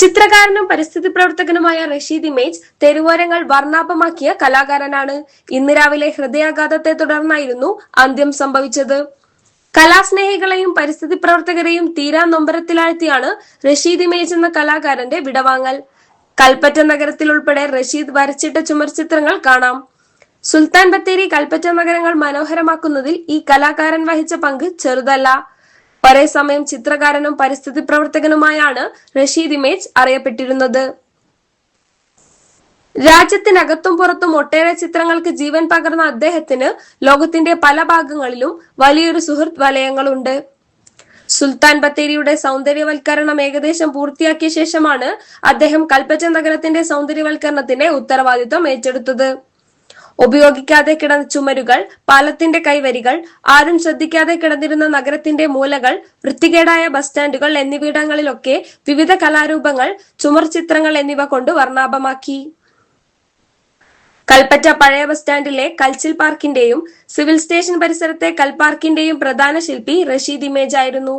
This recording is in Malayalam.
ചിത്രകാരനും പരിസ്ഥിതി പ്രവർത്തകനുമായ റഷീദ് ഇമേജ് തെരുവോരങ്ങൾ വർണാഭമാക്കിയ കലാകാരനാണ്. ഇന്ന് രാവിലെ ഹൃദയാഘാതത്തെ തുടർന്നായിരുന്നു അന്ത്യം സംഭവിച്ചത്. കലാസ്നേഹികളെയും പരിസ്ഥിതി പ്രവർത്തകരെയും തീരാ നൊമ്പരത്തിലാഴ്ത്തിയാണ് റഷീദ് ഇമേജ് എന്ന കലാകാരന്റെ വിടവാങ്ങൽ. കൽപ്പറ്റ നഗരത്തിൽ ഉൾപ്പെടെ റഷീദ് വരച്ചിട്ട ചുമർചിത്രങ്ങൾ കാണാം. സുൽത്താൻ ബത്തേരി കൽപ്പറ്റ നഗരങ്ങൾ മനോഹരമാക്കുന്നതിൽ ഈ കലാകാരൻ വഹിച്ച പങ്ക് ചെറുതല്ല. ഒരേ സമയം ചിത്രകാരനും പരിസ്ഥിതി പ്രവർത്തകനുമായാണ് റഷീദ് ഇമേജ് അറിയപ്പെട്ടിരുന്നത്. രാജ്യത്തിനകത്തും പുറത്തും ഒട്ടേറെ ചിത്രങ്ങൾക്ക് ജീവൻ പകർന്ന അദ്ദേഹത്തിന് ലോകത്തിന്റെ പല ഭാഗങ്ങളിലും വലിയൊരു സുഹൃത്ത് വലയങ്ങളുണ്ട്. സുൽത്താൻ ബത്തേരിയുടെ സൗന്ദര്യവൽക്കരണം ഏകദേശം പൂർത്തിയാക്കിയ ശേഷമാണ് അദ്ദേഹം കൽപ്പറ്റ നഗരത്തിന്റെ സൗന്ദര്യവൽക്കരണത്തിന്റെ ഉത്തരവാദിത്വം ഏറ്റെടുത്തത്. ഉപയോഗിക്കാതെ കിടന്ന ചുമരുകൾ പാലത്തിന്റെ കൈവരികൾ ആരും ശ്രദ്ധിക്കാതെ കിടന്നിരുന്ന നഗരത്തിന്റെ മൂലകൾ വൃത്തികേടായ ബസ് സ്റ്റാൻഡുകൾ എന്നിവിടങ്ങളിലൊക്കെ വിവിധ കലാരൂപങ്ങൾ ചുമർ ചിത്രങ്ങൾ എന്നിവ കൊണ്ട് വർണാഭമാക്കി. കൽപ്പറ്റ പഴയ ബസ് സ്റ്റാൻഡിലെ കൽച്ചിൽ പാർക്കിന്റെയും സിവിൽ സ്റ്റേഷൻ പരിസരത്തെ കൽപാർക്കിന്റെയും പ്രധാന ശില്പി റഷീദ് ഇമേജ് ആയിരുന്നു.